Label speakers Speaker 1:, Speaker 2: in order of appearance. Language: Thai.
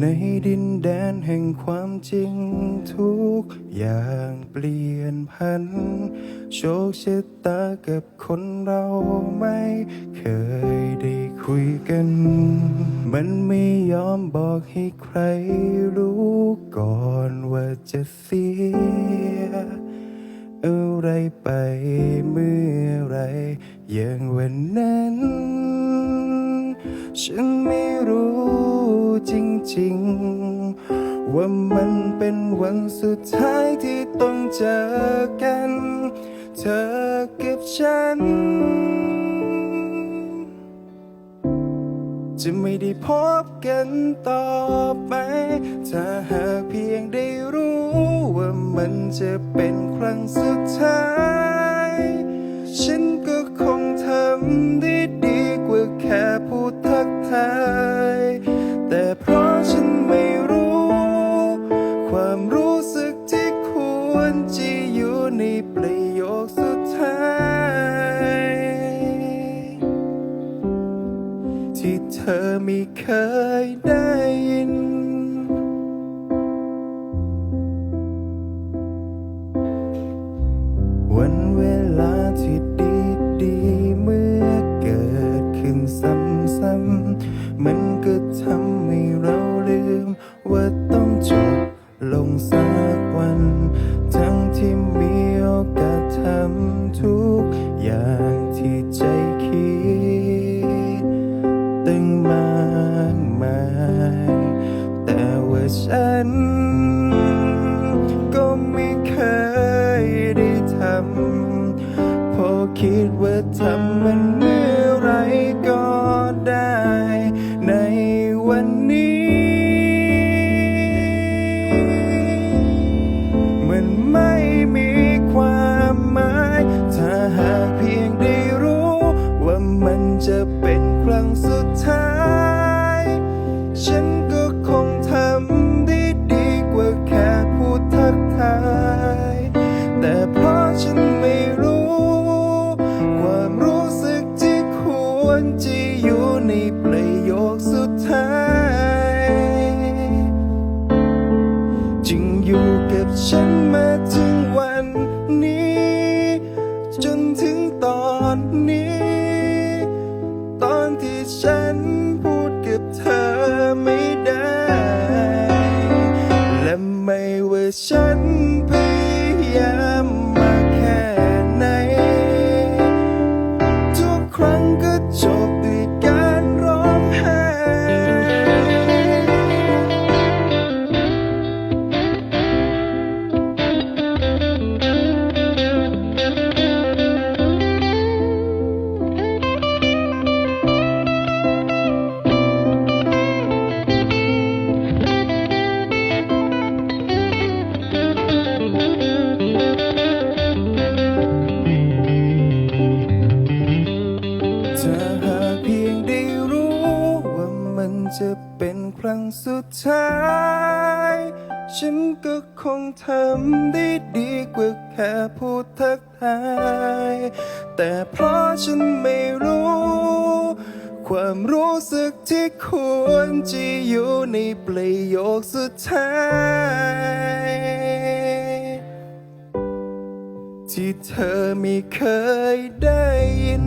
Speaker 1: ในดินแดนแห่งความจริงทุกอย่างเปลี่ยนพัน โชคชะตากับคนเราไม่เคยได้คุยกัน มันไม่ยอมบอกให้ใครรู้ก่อนว่าจะเสีย อะไรไปเมื่อไรอย่างวันนั้น ฉันไม่รู้ จริง ว่ามันเป็นวันสุดท้ายที่ต้องเจอกัน เธอกับฉัน จะไม่ได้พบกันต่อไป ถ้าหากเพียงได้รู้ว่ามันจะเป็นครั้งสุดท้าย ฉันก็คงทำได้ดีกว่าแค่พูดทักทาย เคยได้ยิน วันเวลาที่ดีดีเมื่อเกิดขึ้นซ้ำๆมันก็ทำให้เราลืม ว่าต้องจบลงสักวัน ทั้งที่มีโอกาสทำ ฉัน ก็ไม่เคยได้ทำเพอคิดว่าทำ กับฉันมาถึงวันนี้ จนถึงตอนนี้ ตอนที่ฉันพูดกับเธอไม่ได้ และไม่ว่าฉัน จะเป็นครั้งสุดท้าย ฉันก็คงทำได้ดีกว่าแค่พูดทักทาย แต่เพราะฉันไม่รู้ ความรู้สึกที่ควรจะอยู่ในประโยคสุดท้าย ที่เธอไม่เคยได้ยิน